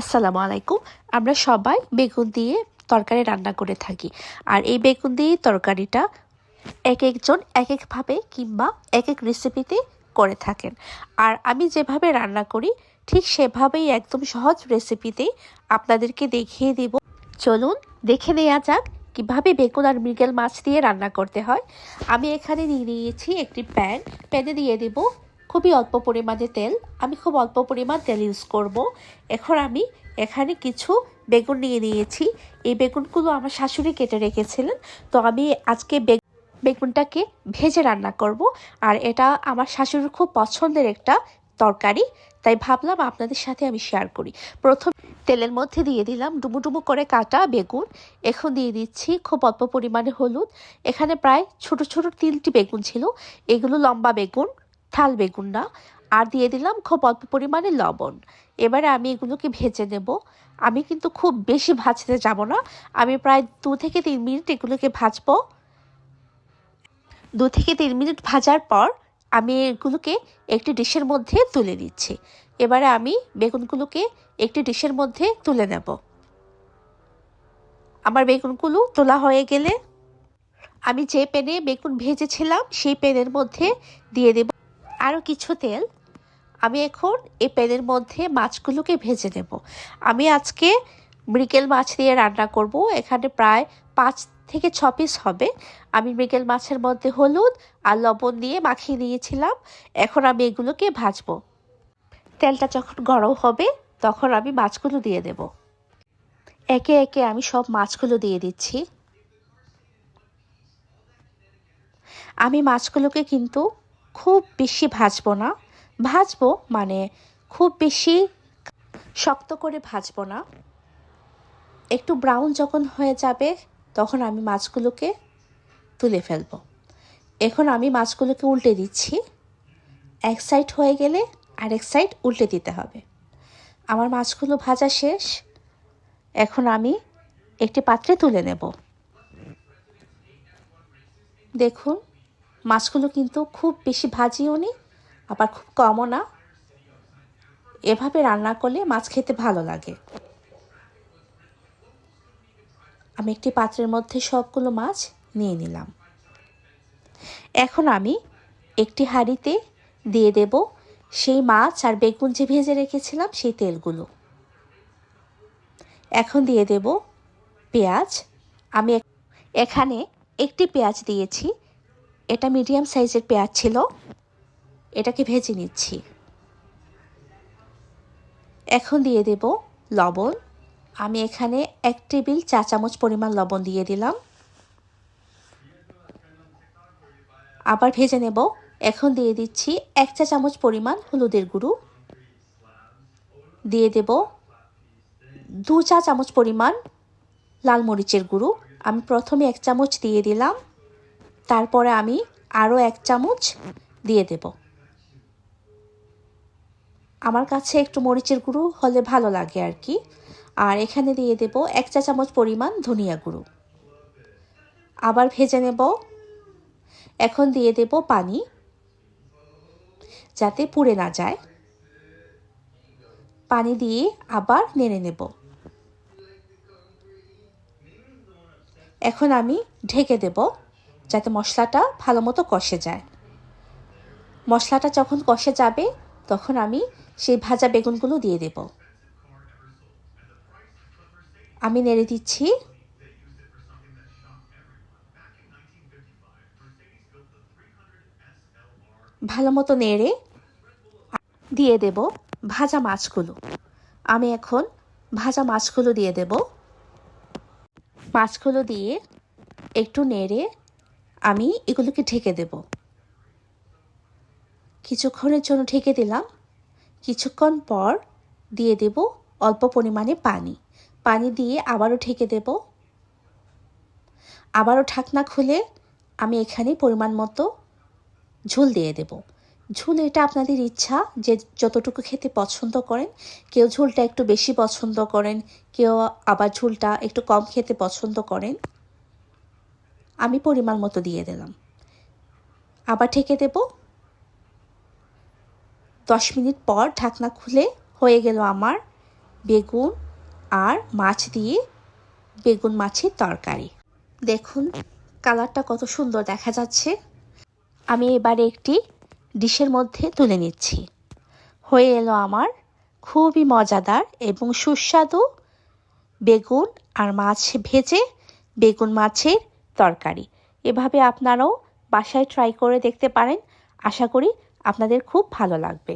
আসসালামু আলাইকুম। আমরা সবাই বেগুন দিয়ে তরকারি রান্না করে থাকি। আর এই বেগুন দিয়ে তরকারিটা এক একজন এক একভাবে কিংবা এক এক রেসিপিতে করে থাকেন। আর আমি যেভাবে রান্না করি, ঠিক সেভাবেই একদম সহজ রেসিপিতেই আপনাদেরকে দেখিয়ে দিব। চলুন দেখে নেওয়া যাক কীভাবে বেগুন আর মৃগেল মাছ দিয়ে রান্না করতে হয়। আমি এখানে নিয়ে নিয়েছি একটি প্যান। প্যানে দিয়ে দেব খুবই অল্প পরিমাণে তেল। আমি খুব অল্প পরিমাণ তেল ইউজ করব। এখন আমি এখানে কিছু বেগুন নিয়ে নিয়েছি। এই বেগুনগুলো আমার শাশুড়ি কেটে রেখেছিলেন। তো আমি আজকে বেগ বেগুনটাকে ভেজে রান্না করব। আর এটা আমার শাশুড়ির খুব পছন্দের একটা তরকারি। তাই ভাবলাম আপনাদের সাথে আমি শেয়ার করি। প্রথম তেলের মধ্যে দিয়ে দিলাম ডুমু ডুমু করে কাটা বেগুন। এখন দিয়ে দিচ্ছি খুব অল্প পরিমাণে হলুদ। এখানে প্রায় ছোট ছোট তিনটি বেগুন ছিল। এগুলো লম্বা বেগুন। থাল বেগুন না আর দিয়ে দিলাম খুব অল্প পরিমাণে লবণ। এবারে আমি এগুলোকে ভেজে নেব। আমি কিন্তু খুব বেশি ভাজতে যাব না। আমি প্রায় দু থেকে তিন মিনিট এগুলোকে ভাজবো। দু থেকে তিন মিনিট ভাজার পর আমি এগুলোকে একটি ডিশের মধ্যে তুলে নিচ্ছি। এবারে আমি বেগুনগুলোকে একটি ডিশের মধ্যে তুলে নেব। আমার বেগুনগুলো তোলা হয়ে গেলে আমি যে পেনে বেগুন ভেজেছিলাম সেই পেনের মধ্যে দিয়ে দেব আরও কিছু তেল। আমি এখন এই প্যানের মধ্যে মাছগুলোকে ভেজে নেব। আমি আজকে মৃগেল মাছ দিয়ে রান্না করব। এখানে প্রায় পাঁচ থেকে ছ পিস হবে। আমি মৃগেল মাছের মধ্যে হলুদ আর লবণ দিয়ে মাখিয়ে নিয়েছিলাম। এখন আমি এগুলোকে ভাজবো। তেলটা যখন গরম হবে, তখন আমি মাছগুলো দিয়ে দেব। একে একে আমি সব মাছগুলো দিয়ে দিচ্ছি। আমি মাছগুলোকে কিন্তু খুব বেশি ভাজবো না। ভাজবো মানে খুব বেশি শক্ত করে ভাজবো না। একটু ব্রাউন যখন হয়ে যাবে, তখন আমি মাছগুলোকে তুলে ফেলব। এখন আমি মাছগুলোকে উল্টে দিচ্ছি। এক সাইড হয়ে গেলে আরেক সাইড উল্টে দিতে হবে। আমার মাছগুলো ভাজা শেষ। এখন আমি একটি পাত্রে তুলে নেব। দেখুন মাছগুলো কিন্তু খুব বেশি ভাজিও নি, আবার খুব কমও না। এভাবে রান্না করলে মাছ খেতে ভালো লাগে। আমি একটি পাত্রের মধ্যে সবগুলো মাছ নিয়ে নিলাম। এখন আমি একটি হাঁড়িতে দিয়ে দেব সেই মাছ আর বেগুন যে ভেজে রেখেছিলাম সেই তেলগুলো। এখন দিয়ে দেব পেঁয়াজ। আমি এখানে একটি পেঁয়াজ দিয়েছি। এটা মিডিয়াম সাইজের পেঁয়াজ ছিল। এটাকে ভেজে নিচ্ছি। এখন দিয়ে দেব লবণ। আমি এখানে এক টেবিল চা চামচ পরিমাণ লবণ দিয়ে দিলাম। আবার ভেজে নেব। এখন দিয়ে দিচ্ছি এক চা চামচ পরিমাণ হলুদের গুঁড়ো। দিয়ে দেব দু চা চামচ পরিমাণ লাল মরিচের গুঁড়ো। আমি প্রথমে এক চামচ দিয়ে দিলাম। তারপরে আমি আরও এক চামচ দিয়ে দেব। আমার কাছে একটু মরিচের গুঁড়ো হলে ভালো লাগে আর কি। আর এখানে দিয়ে দেব এক চা চামচ পরিমাণ ধনিয়া গুঁড়ো। আবার ভেজে নেব। এখন দিয়ে দেব পানি, যাতে পুড়ে না যায়। পানি দিয়ে আবার নেড়ে নেব। এখন আমি ঢেকে দেব। যাতে মশলাটা ভালো মতো কষে যায়। মশলাটা যখন কষে যাবে, তখন আমি সেই ভাজা বেগুনগুলো দিয়ে দেব। আমি নেড়ে দিচ্ছি। ভালো মতো নেড়ে দিয়ে দেব ভাজা মাছগুলো। আমি এখন ভাজা মাছগুলো দিয়ে দেব। মাছগুলো দিয়ে একটু নেড়ে আমি এগুলোকে ঢেকে দেব। কিছুক্ষণের জন্য ঢেকে দিলাম। কিছুক্ষণ পর দিয়ে দেব অল্প পরিমাণে পানি। পানি দিয়ে আবারও ঢেকে দেব। আবারও ঢাকনা খুলে আমি এখানে পরিমাণ মতো ঝোল দিয়ে দেব। ঝোল এটা আপনাদের ইচ্ছা যে যতটুকু খেতে পছন্দ করেন। কেউ ঝোলটা একটু বেশি পছন্দ করেন, কেউ আবার ঝোলটা একটু কম খেতে পছন্দ করেন। আমি পরিমাণ মতো দিয়ে দিলাম। আবার ঢেকে দেব। দশ মিনিট পর ঢাকনা খুলে হয়ে গেল আমার বেগুন আর মাছ দিয়ে বেগুন মাছের তরকারি। দেখুন, কালারটা কত সুন্দর দেখা যাচ্ছে। আমি এবারে একটি ডিশের মধ্যে তুলে নিচ্ছি। হয়ে এলো আমার খুবই মজাদার এবং সুস্বাদু বেগুন আর মাছ ভেজে বেগুন মাছের তরকারি। এভাবে আপনারাও বাসায় ট্রাই করে দেখতে পারেন। আশা করি আপনাদের খুব ভালো লাগবে।